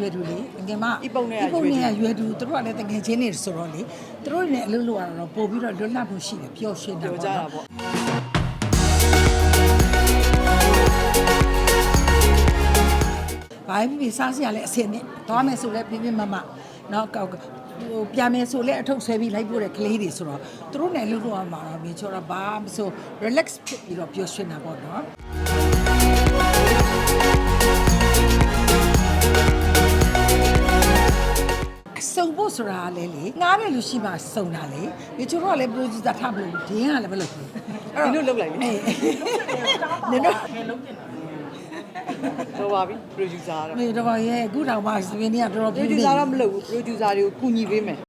ရွယ်တူလေငယ်မဤပုံနဲ့ကဤပုံနဲ့ကရွရွယ်ယ်တူတူသူတို့ကလည်းတကယ်ချင်းနေဆိုတော့လေသူတို့နဲ့အလုပ်လုပ်ရတော့ပို့ပြီးတော့လွတ်လပ်မှုရှိတယ်ပျော်ရွှင်တာပြောပေါ့ကြတာနော်ပေါ့ဘာဖြစ်ဖြစ်စားစရာလည်းအစင်နဲ့သွားမယ်ဆိုလည်းပြင်းပြင်းမမနော်ကောက်ဟိုပြန်မယ်ဆိုလည်းအထုပ်ဆွဲပြီးလိုက်ပို့တဲ့ကလေးတွေဆိုတော့သူတို့နဲ့အလုပ်လုပ်ရမှာတော့မြေချောတော့ဘာမဆို relax ဖြစ်ပြီးတော့ပျော်ရွှင်တာပေါ့နော် ဆိုတာကလည်းလေငားတဲ့လူရှိမှစုံတာလေဒီချို့တော့ကလည်း producer ထားမလို့ဒင်းကလည်းမလုပ်ဘူးနင်တို့လုပ်လိုက်လေအေးနင်တို့တော်ပါပြီ producer တော့မေတော့ရဲ့အခုတောင်မှစပင်းကြီးကတော်တော်ပြင်းနေ producer တော့မလုပ်ဘူး producer တွေကိုကူညီပေးမယ်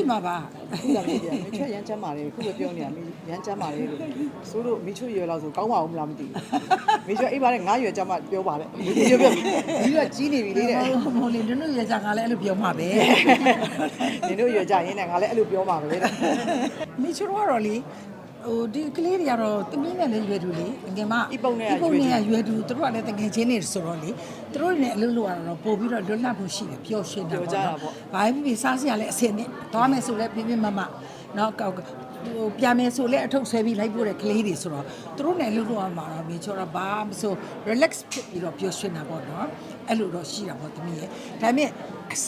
ရှိမှာပါခုလာပြီပြန်မချွတ်ရမ်းချမ်းပါလေခုပဲပြောနေတာမိရမ်းချမ်းပါလေလို့ဆိုလို့မိချွတ်ရွယ်လောက်ဆိုကောင်းပါဦးမလားမသိဘူးမိချွတ်အိမ်ပါနဲ့ငါရွယ်ချမ်းမှပြောပါလေဒီရွယ်ပြဒီကကြီးနေပြီလေတဲ့ဟိုလေတို့တို့ရကြကလည်းအဲ့လိုပြောမှာပဲနင်တို့ရွယ်ကြရင်းနဲ့ငါလည်းအဲ့လိုပြောပါပဲတဲ့မိချိုတော့တော့လေ ဟိုဒီကလေးတွေကတော့တမီးနဲ့လည်းရွယ်တူလေငယ်မဤပုံနဲ့ကပုံရွယ်တူနဲ့ကရွယ်တူသူတို့ကလည်းတကယ်ချင်းနေဆိုတော့လေသူတို့နဲ့အလုပ်လုပ်ရတော့ပို့ပြီးတော့လွတ်လပ်မှုရှိတယ်ပျော်ရွှင်တာပေါ့နော်ဘာဖြစ်ဖြစ်စားစရာလည်းအစင်နဲ့သွားမယ်ဆိုလည်းပြင်းပြင်းမမနော်ကောက်ဟိုပြန်မယ်ဆိုလည်းအထုပ်ဆွဲပြီးလိုက်ပို့တဲ့ကလေးတွေဆိုတော့သူတို့နဲ့အလုပ်လုပ်ရမှာတော့မြေချောတော့ဘာမဆို relax ဖြစ်ပြီးတော့ပျော်ရွှင်တာပေါ့နော်အဲ့လိုတော့ရှိတာပေါ့တမီးရဲ့ဒါပေမဲ့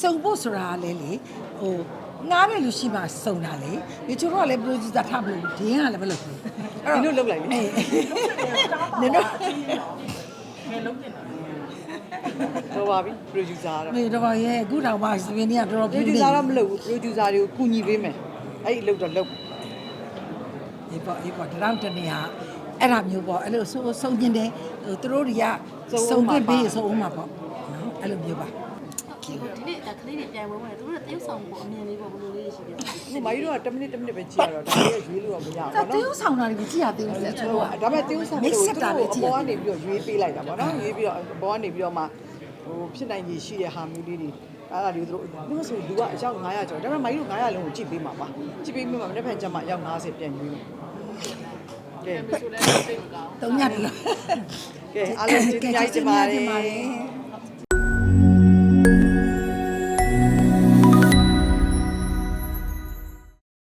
စုံဖို့ဆိုတာကလည်းလေဟို ငားတဲ့လူရှိမှစုံတာလေဒီချို့တော့ကလည်း producer ထားမလို့ဒင်းကလည်းမလုပ်ဘူးနင်တို့လုပ်လိုက်လေအေးနင်တို့တော်ပါပြီ producer တော့ မေတော့ရဲ့အခုတောင်မှစပင်းကြီးကတော်တော်ပြင်းနေ producer တော့မလုပ်ဘူး producer တွေကိုကူညီပေးမယ်အဲ့ဒီအလုပ်တော့လုပ်ဒီပေါ့ဒီပေါ့ဒီတော့တနေရအဲ့ဒါမျိုးပေါ့အဲ့လိုဆိုစုံကျင်တယ်ဟိုသူတို့တွေကစုံပြပေးစုံအောင်မှာပေါ့နော်အဲ့လိုမျိုးပါ ဒီကိုဒီနေ့ဒါကလေးတွေပြန်ဝင်ဝင်သူတို့တရုပ်ဆောင်ကိုအမြင်လေးပေါ့ဘယ်လိုလေးရှိပြလဲဒီမကြီးတို့က10မိနစ်10မိနစ်ပဲကြည့်ရတော့ဒါလေးရွေးလို့တော့မရဘူးပေါ့နော်တူးဆောင်တာတွေကိုကြည့်ရသေးဘူးလေကျွန်တော်ကဒါပေမဲ့တူးဆောင်ကိုသူတို့ဘောကနေပြီးတော့ရွေးပေးလိုက်တာပေါ့နော်ရွေးပြီးတော့ဘောကနေပြီးတော့မှဟိုဖြစ်နိုင်ကြီးရှိတဲ့ဟာမျိုးလေးတွေအဲ့ဒါတွေသူတို့ဒီမှာဆိုလူကအယောက်900ကျော်ဒါပေမဲ့မကြီးတို့900လုံးကိုကြည့်ပေးမှာပါကြည့်ပေးမှာမနေ့ဖန်ကျမှအယောက်90ပြန်ရွေးမယ်ကဲ3ညနေကဲအားလုံးကျေးဇူးများကြီးတင်ပါတယ်